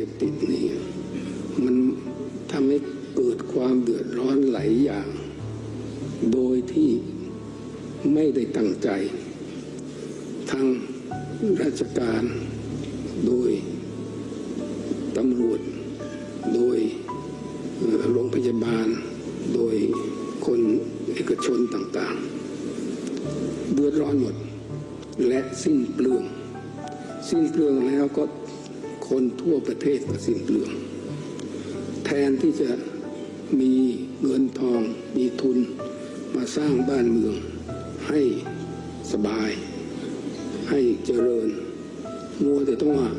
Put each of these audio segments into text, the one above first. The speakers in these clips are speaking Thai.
สพติดนี่มันทำให้เกิดความเดือดร้อนหลายอย่าง โดยที่ไม่ได้ตั้งใจทางราชการโดยตำรวจ โดยโรงพยาบาล โดยคนเอกชนต่างๆ เดือดร้อนหมด และสิ้นเปลือง สิ้นเปลืองแล้วก็ คนทั่วประเทศก็สิ้นเปลือง แทนที่จะมีเงินทองมีทุนมาสร้างบ้านเมือง ให้สบาย ให้เจริญ มัวแต่ต้องมา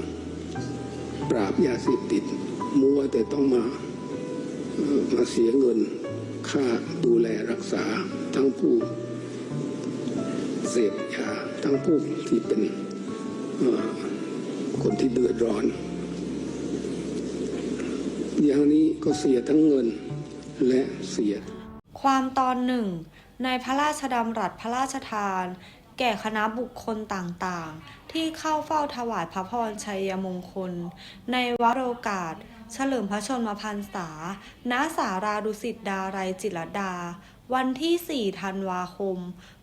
ปราบยาเสพติด มัวแต่ต้องมามาเสียเงินค่าดูแลรักษาทั้งผู้เสพยาทั้งผู้ที่เป็นอ่อ คนที่เดือดร้อน อย่างนี้ก็เสียทั้งเงินและเสีย ความตอนหนึ่ง ในพระราชดำรัสพระราชทาน แก่คณะบุคคลต่างๆ ที่เข้าเฝ้าถวายพระพรชัยมงคล ในวโรกาส เฉลิมพระชนมพรรษา ณ สาราดุสิตดารัยจิตรดา วันที่ 4 ธันวาคม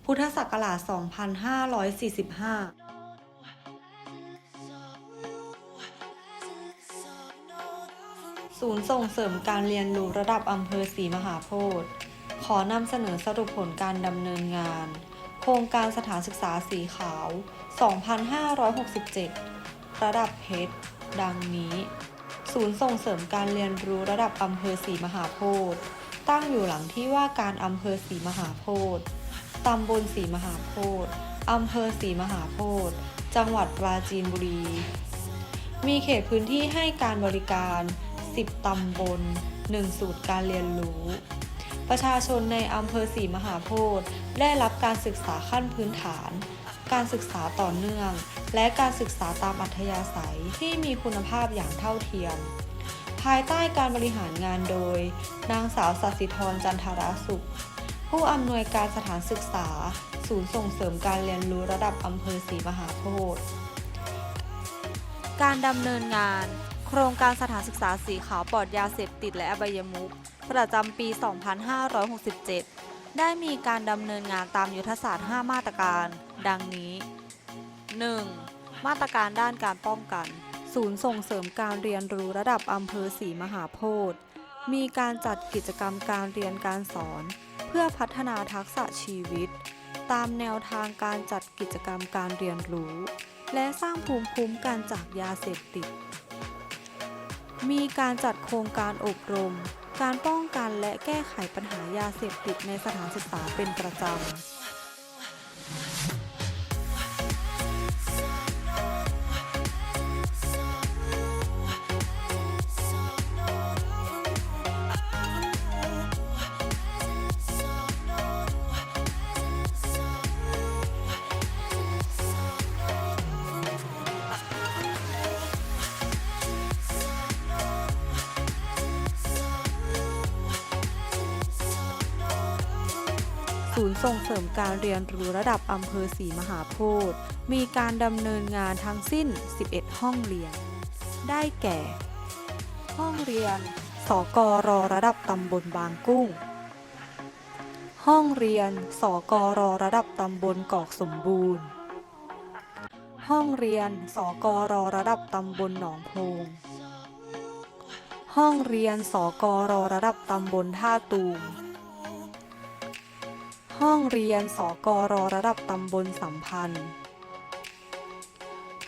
พุทธศักราช 2545 ศูนย์ส่งเสริมการเรียนรู้ระดับอำเภอศรีมหาโพธิ์ขอนำเสนอสรุปผลการดำเนินงาน โครงการสถานศึกษาสีขาว 2567 ระดับเพชร ดังนี้ ศูนย์ส่งเสริมการเรียนรู้ระดับอำเภอศรีมหาโพธิ์ตั้งอยู่หลังที่ว่าการอำเภอศรีมหาโพธิ์ตำบลศรีมหาโพธิ์อำเภอศรีมหาโพธิ์จังหวัดปราจีนบุรี มีเขตพื้นที่ให้การบริการ 10 ตำบล 1 สูตรการเรียนรู้ ประชาชนในอำเภอศรีมหาโพธิ์ได้รับการศึกษาขั้นพื้นฐาน การศึกษาต่อเนื่อง และการศึกษาตามอัธยาศัยที่มีคุณภาพอย่างเท่าเทียม ภายใต้การบริหารงานโดย นางสาวสัสิธรจันทราสุข ผู้อำนวยการสถานศึกษา ศูนย์ส่งเสริมการเรียนรู้ระดับอำเภอศรีมหาโพธิ์การดำเนินงาน ครงการสถานศึกษาสีขาวปลอดยาเสพติดและอบายมุขประจำปี 2567 ได้มีการดำเนินงานตามยุทธศาสตร์ 5 มาตรการ ดังนี้ 1. มาตรการด้านการป้องกัน ศูนย์ส่งเสริมการเรียนรู้ระดับอำเภอศรีมหาโพธิ์มีการจัดกิจกรรมการเรียนการสอน เพื่อพัฒนาทักษะชีวิต ตามแนวทางการจัดกิจกรรมการเรียนรู้ และสร้างภูมิคุ้มกันจากยาเสพติด มีการจัดโครงการอบรม การป้องกันและแก้ไขปัญหายาเสพติดในสถานศึกษาเป็นประจำ ศูนย์ส่งเสริมการเรียนรู้ระดับอำเภอศรีมหาโพธิ์มีการดำเนินงานทั้งสิ้น 11 ห้องเรียน ได้แก่ ห้องเรียน สกรระดับตำบลบางกุ้ง ห้องเรียน สกรระดับตำบลกอกสมบูรณ์ ห้องเรียน สกรระดับตำบลหนองโพงห้องเรียน สกรระดับตำบลท่าตูม ห้องเรียนสกรระดับตำบลสัมพันธ์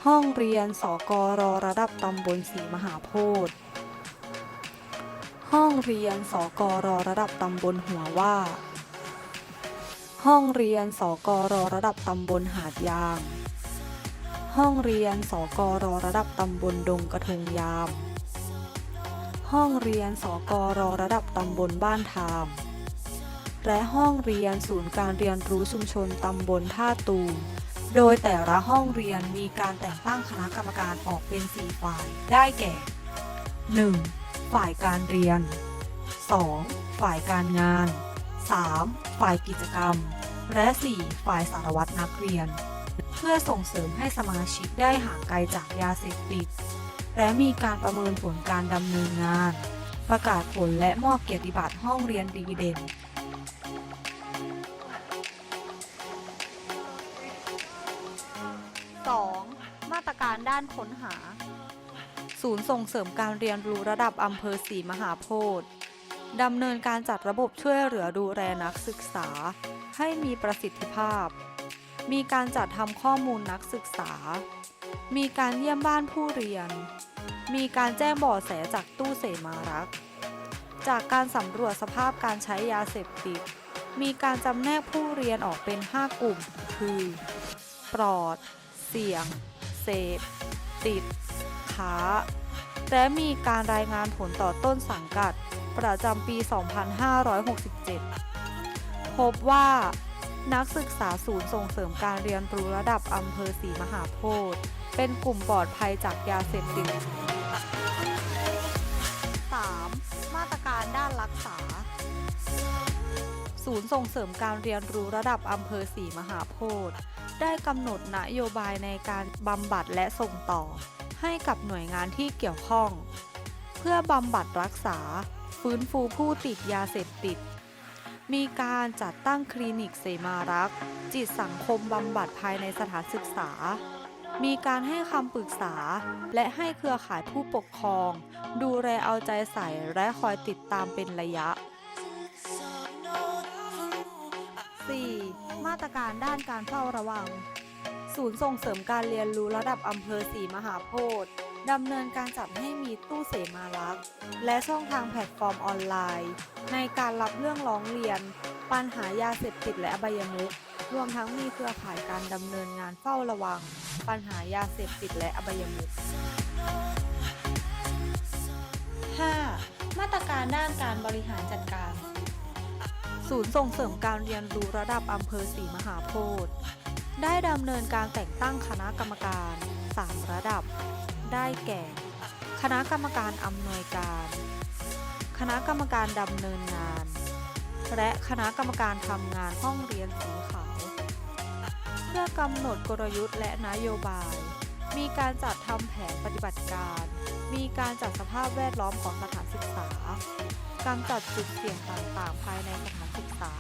ห้องเรียนสกรระดับตำบลศรีมหาโพธิ์ ห้องเรียนสกรระดับตำบลหัวว่า ห้องเรียนสกรระดับตำบลหาดยาง ห้องเรียนสกรระดับตำบลดงกระทงยาม ห้องเรียนสกรระดับตำบลบ้านทาม และห้องเรียนศูนย์การเรียนรู้ชุมชนตำบลท่าตูมโดยแต่ละห้องเรียนมีการแต่งตั้งคณะกรรมการออกเป็น 4 ฝ่าย ได้แก่ 1. ฝ่ายการเรียน 2. ฝ่ายการงาน 3. ฝ่ายกิจกรรม และ 4. ฝ่ายสารวัตรนักเรียน เพื่อส่งเสริมให้สมาชิกได้ห่างไกลจากยาเสพติด และมีการประเมินผลการดำเนินงาน ประกาศผลและมอบเกียรติบัตรห้องเรียนดีเด่น ด้านค้นหา ศูนย์ส่งเสริมการเรียนรู้ระดับอำเภอศรีมหาโพธิ์ดำเนินการจัดระบบช่วยเหลือดูแลนักศึกษา ให้มีประสิทธิภาพ มีการจัดทำข้อมูลนักศึกษา มีการเยี่ยมบ้านผู้เรียน มีการแจ้งเบาะแสจากตู้เสมารัก จากการสำรวจสภาพการใช้ยาเสพติด มีการจำแนกผู้เรียนออกเป็น 5 กลุ่ม คือ ปลอด เสี่ยง เสพ ติดค้า และมีการรายงานผลต่อต้นสังกัด ประจำปี 2567 พบว่านักศึกษาศูนย์ส่งเสริมการเรียนรู้ระดับอำเภอศรีมหาโพธิ์เป็นกลุ่มปลอดภัยจากยาเสพติด 3. มาตรการด้านรักษา ศูนย์ส่งเสริมการเรียนรู้ระดับอำเภอศรีมหาโพธิ์ ได้กำหนดนโยบายในการบำบัดและส่งต่อ ให้กับหน่วยงานที่เกี่ยวข้อง เพื่อบำบัดรักษา ฟื้นฟูผู้ติดยาเสพติด มีการจัดตั้งคลินิกเสมารักจิตสังคมบำบัดภายในสถานศึกษา มีการให้คำปรึกษา และให้เครือข่ายผู้ปกครอง ดูแลเอาใจใส่และคอยติดตามเป็นระยะ ตรการด้านการเฝ้าระวัง ศูนย์ส่งเสริมการเรียนรู้ระดับอำเภอศรีมหาโพธิ์ดำเนินการจัดให้มีตู้เสมารักและช่องทางแพลตฟอร์มออนไลน์ ในการรับเรื่องร้องเรียน ปัญหายาเสพติดและอบายมุขรวมทั้งมีเครือข่ายการดำเนินงานเฝ้าระวัง ปัญหายาเสพติดและอบายมุข 5. มาตรการด้านการบริหารจัดการ ศูนย์ส่งเสริมการเรียนรู้ระดับอำเภอศรีมหาโพธิ์ได้ดำเนินการแต่งตั้งคณะกรรมการ 3 ระดับ ได้แก่ คณะกรรมการอำนวยการ คณะกรรมการดำเนินงาน และคณะกรรมการทำงานห้องเรียนสีขาวเพื่อกำหนดกลยุทธ์และนโยบาย มีการจัดทำแผนปฏิบัติการ มีการจัดสภาพแวดล้อมของสถานศึกษา กำจัดจุดเสี่ยงต่างๆ ภายในสถานศึกษา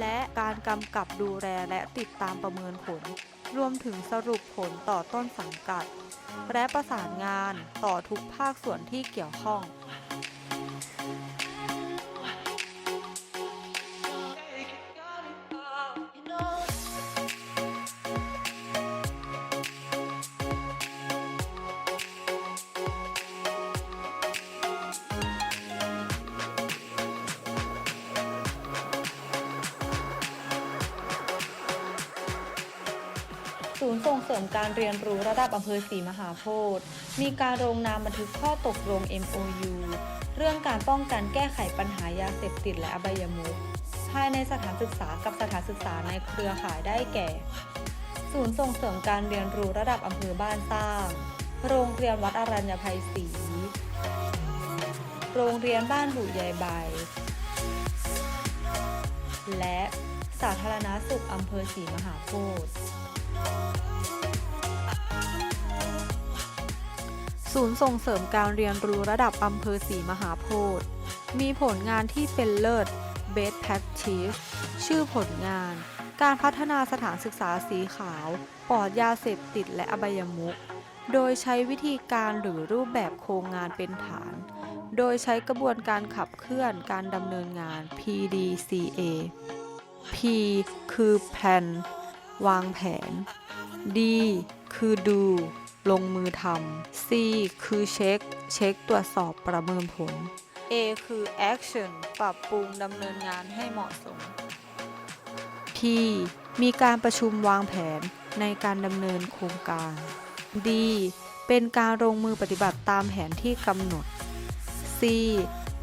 และการกำกับดูแลและติดตามประเมินผล รวมถึงสรุปผลต่อต้นสังกัด และประสานงานต่อทุกภาคส่วนที่เกี่ยวข้อง ส่งเสริมการเรียนรู้ระดับอำเภอศรีมหาโพธิ์มีการลงนามบันทึกข้อตกลง MOU เรื่องการป้องกันแก้ไขปัญหายาเสพติดและอบายมุขภายในสถานศึกษากับสถานศึกษาในเครือข่ายได้แก่ ศูนย์ส่งเสริมการเรียนรู้ระดับอำเภอบ้านสร้าง โรงเรียนวัดอรัญญภัยศรี โรงเรียนบ้านบุยายใบ และสาธารณสุขอำเภอศรีมหาโพธิ์ ศูนย์ส่งเสริมการเรียนรู้ระดับอำเภอศรีมหาโพธิ์มีผลงานที่เป็นเลิศ Best Practice ชื่อผลงาน การพัฒนาสถานศึกษาสีขาว ปลอดยาเสพติดและอบายมุข โดยใช้วิธีการหรือรูปแบบโครงงานเป็นฐาน โดยใช้กระบวนการขับเคลื่อนการดำเนินงาน PDCA P คือ plan วางแผน D คือดู ลงมือทำ C คือเช็ค เช็คตรวจสอบประเมินผล A คือ action ปรับปรุงดำเนินงานให้เหมาะสม P มีการประชุมวางแผนในการดำเนินโครงการ D เป็นการลงมือปฏิบัติตามแผนที่กำหนด C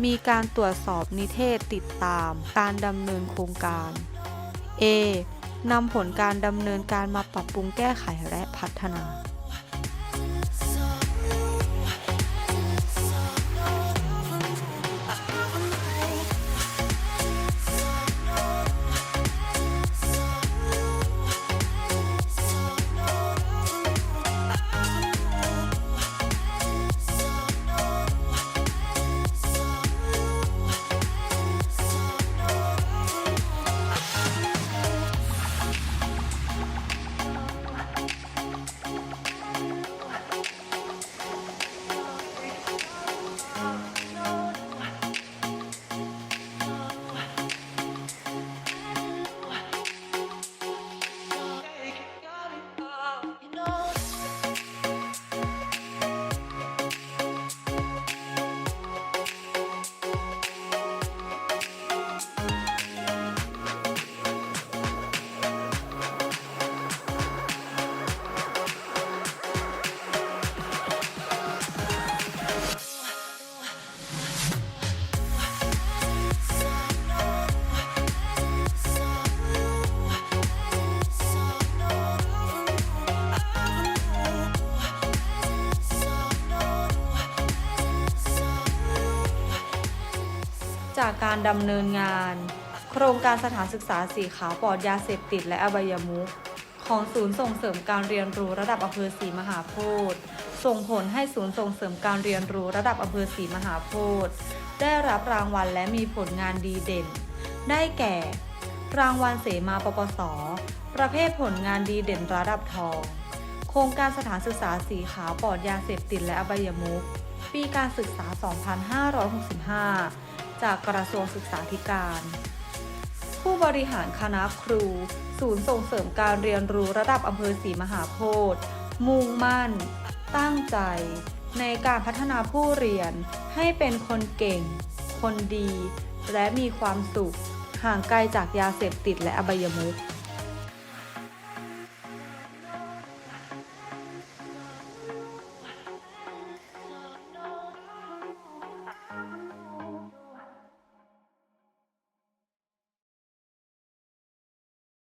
มีการตรวจสอบนิเทศติดตามการดำเนินโครงการ A นำผลการดำเนินการมาปรับปรุงแก้ไขและพัฒนา จากการดำเนินงาน โครงการสถานศึกษาสีขาวปลอดยาเสพติดและอบายมุขของศูนย์ส่งเสริมการเรียนรู้ระดับอำเภอศรีมหาโพธิ์ส่งผลให้ศูนย์ส่งเสริมการเรียนรู้ระดับอำเภอศรีมหาโพธิ์ได้รับรางวัลและมีผลงานดีเด่น ได้แก่ รางวัลเสมาปปส ประเภทผลงานดีเด่นระดับทอง โครงการสถานศึกษาสีขาวปลอดยาเสพติดและอบายมุขปีการศึกษา 2565 จากกระทรวงศึกษาธิการ ผู้บริหารคณะครู ศูนย์ส่งเสริมการเรียนรู้ระดับอำเภอศรีมหาโพธิ์มุ่งมั่น ตั้งใจ ในการพัฒนาผู้เรียนให้เป็นคนเก่ง คนดี และมีความสุข ห่างไกลจากยาเสพติดและอบายมุข